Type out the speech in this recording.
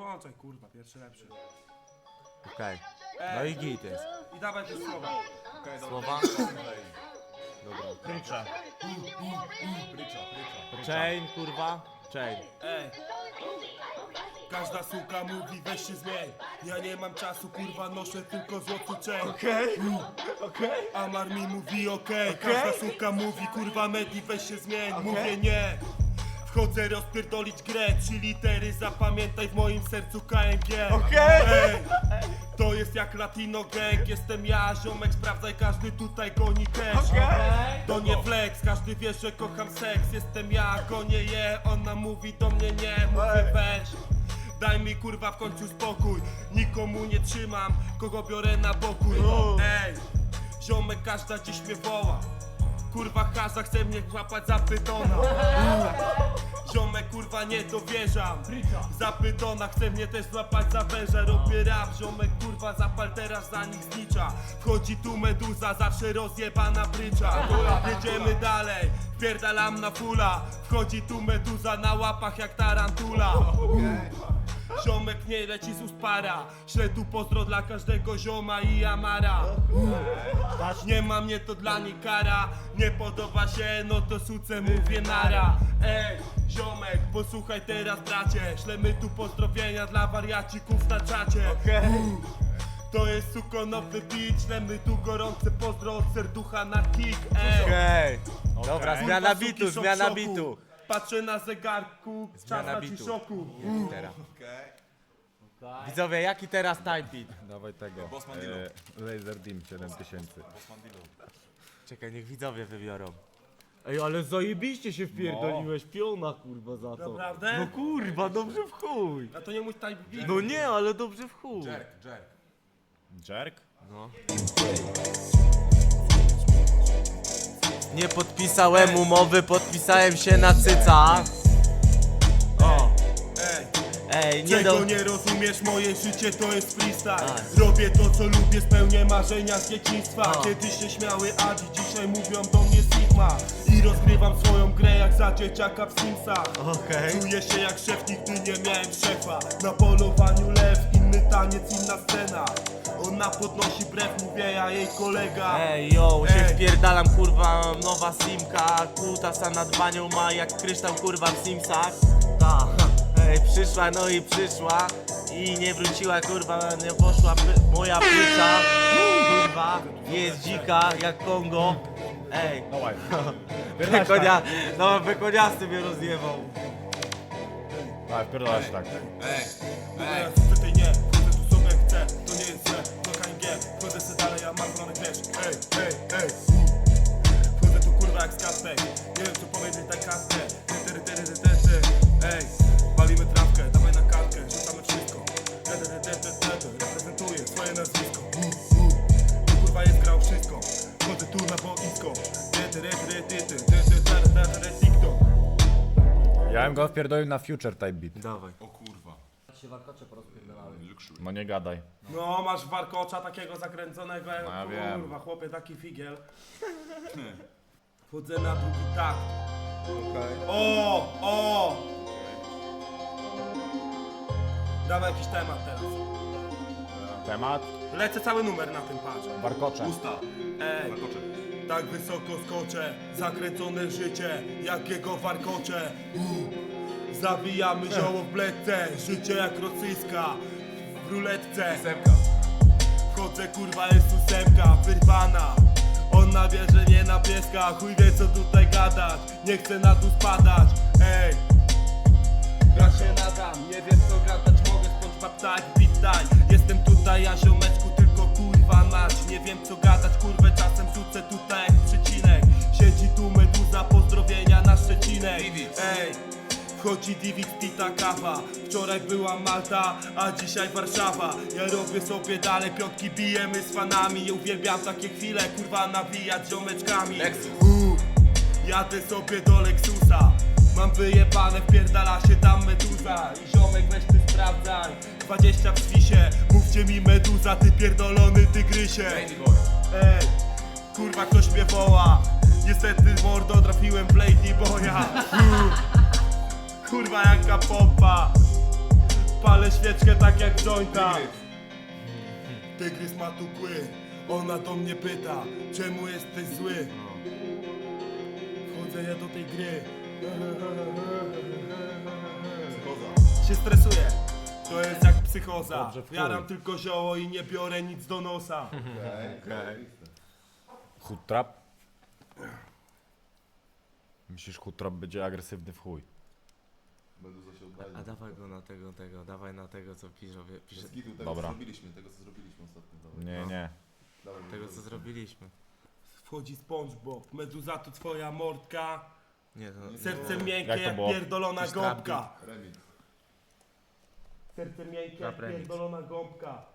włączaj, kurwa, pierwszy lepszy. Okej. No i git jest. I dawaj te słowa. Słowa? Prycza. Chain, kurwa. Chain. Ej. Każda suka mówi, weź się zmień. Ja nie mam czasu, kurwa, noszę tylko złoty chain. Okej. Okej. Amar mi mówi okej, każda suka mówi kurwa Medi weź się zmień, mówię nie Wchodzę rozpierdolić grę, trzy litery zapamiętaj w moim sercu KMG Okej. Ej, To jest jak Latino Gang, jestem ja, ziomek sprawdzaj, każdy tutaj goni cash. Okej. To nie flex, każdy wie, że kocham seks Jestem ja, gonię je, ona mówi do mnie nie Mówię weź. Daj mi kurwa w końcu spokój Nikomu nie trzymam, kogo biorę na pokój. Ej, ziomek każda dziś mnie woła Kurwa Haza chce mnie złapać za pytona. Ziomek kurwa nie dowierzam. Za pytona chce mnie też złapać za węża. Robię rap, ziomek kurwa zapal teraz za nich znicza. Wchodzi tu meduza, zawsze rozjebana brycza. Jedziemy dalej, pierdalam na fula. Wchodzi tu meduza na łapach jak tarantula Ziomek nie leci z ust para. Ślę tu pozdro dla każdego zioma i amara. Nie ma mnie to dla niej kara. Nie podoba się, no to suce mówię nara. Ej, ziomek, posłuchaj teraz bracie. Ślemy tu pozdrowienia dla wariacików na czacie. To jest suko nowy beat Ślemy tu gorące pozdro od serducha na kick. Ej, Okej. Dobra, zmiana bitu, zmiana bitu. Patrzę na zegarku, czas Zmiana na bitu. szoku Teraz. Widzowie, jaki teraz time beat? Dawaj tego. E, Laser Dim 7000. Czekaj, niech widzowie wybiorą. Ej, ale zajebiście się wpierdoliłeś, piona kurwa za to. Naprawdę? No kurwa, dobrze w chuj. A to nie mój time beat No nie, ale dobrze w chuj. Jerk? Nie podpisałem umowy, podpisałem się na cyca. O. Ej. Nie do... Czego nie rozumiesz, moje życie to jest freestyle Robię to co lubię, spełnię marzenia z dzieciństwa A. Kiedyś się śmiały Adi, dzisiaj mówią do mnie Sigma I rozgrywam swoją grę jak za dzieciaka w Simsach Okej. Czuję się jak szef, nigdy nie miałem szefa Na polowaniu lew, inny taniec, inna scena Ona podnosi brew, mówię ja jej kolega. Ej, yo, się Ej. wpierdalam, kurwa, nowa simka. Kutasa na dbaniu ma jak kryształ, kurwa, w Simsach. Ta, ej, przyszła, no i przyszła. I nie wróciła, kurwa, nie poszła py- moja pycza Kurwa, jest dzika jak Kongo. Ej, Dawaj. wykonia, no wykoniasty mnie rozjebał. Dawaj, wpierdolać tak. Ja tutaj Ja bym go wpierdolił na Future Type Beat. Dawaj No nie gadaj. No, masz warkocza takiego zakręconego, jak No ja wiem. kurwa, chłopie, taki figiel. Wchodzę na drugi tak. O, o! Dawaj jakiś temat teraz. Temat? Lecę cały numer na tym, patrz. Warkocze. Ej, tak wysoko skoczę, zakręcone życie, jak jego warkocze. U, Zawijamy zioło w bledce, życie jak rosyjska w ruletce. Wchodzę kurwa jest ósemka, wyrwana. Ona wie, że nie na pieska, chuj wie co tutaj gadać. Nie chcę na dół spadać, ej. Ja się nadam, nie wiem co gadać, mogę SpongeBob tak, daj Jestem ja ziomeczku, tylko kurwa mać. Nie wiem co gadać, kurwę czasem rzucę tutaj jak przycinek Siedzi tu meduza, pozdrowienia na Szczecinek. Ej Wchodzi Divix, Tita, kawa. Wczoraj była Malta, a dzisiaj Warszawa. Ja robię sobie dalej, piątki bijemy z fanami. Ja uwielbiam takie chwile, kurwa nawijać ziomeczkami. Jadę sobie do Lexusa. Mam wyjebane, wpierdala się tam meduza. I ziomek weź ty sprawdzaj. 20 w spisie, mówcie mi meduza Ty pierdolony tygrysie. Ej, kurwa ktoś mnie woła. Niestety mordo trafiłem w Lady Boya. Kurwa jaka pompa. Palę świeczkę tak jak jointa. Tygrys ma tu kły Ona do mnie pyta Czemu jesteś zły? Wchodzę ja do tej gry. Się stresuję To jest jak psychoza Dobrze, w chuj. Jaram tylko zioło i nie biorę nic do nosa Hood trap? Myślisz, hood trap będzie agresywny w chuj? Meduza się. A dawaj go na tego, tego, dawaj na tego co pisze, pisze Z gitu tego Dobra. co zrobiliśmy, tego co zrobiliśmy ostatnio. Dawaj. Nie, nie. Dawaj, tego Meduza. co zrobiliśmy. Wchodzi SpongeBob Meduza to twoja mordka Nie, to... Serce Jak miękkie to jak było? pierdolona Jakiś gąbka Remix. Serce miękkie jak pierdolona gąbka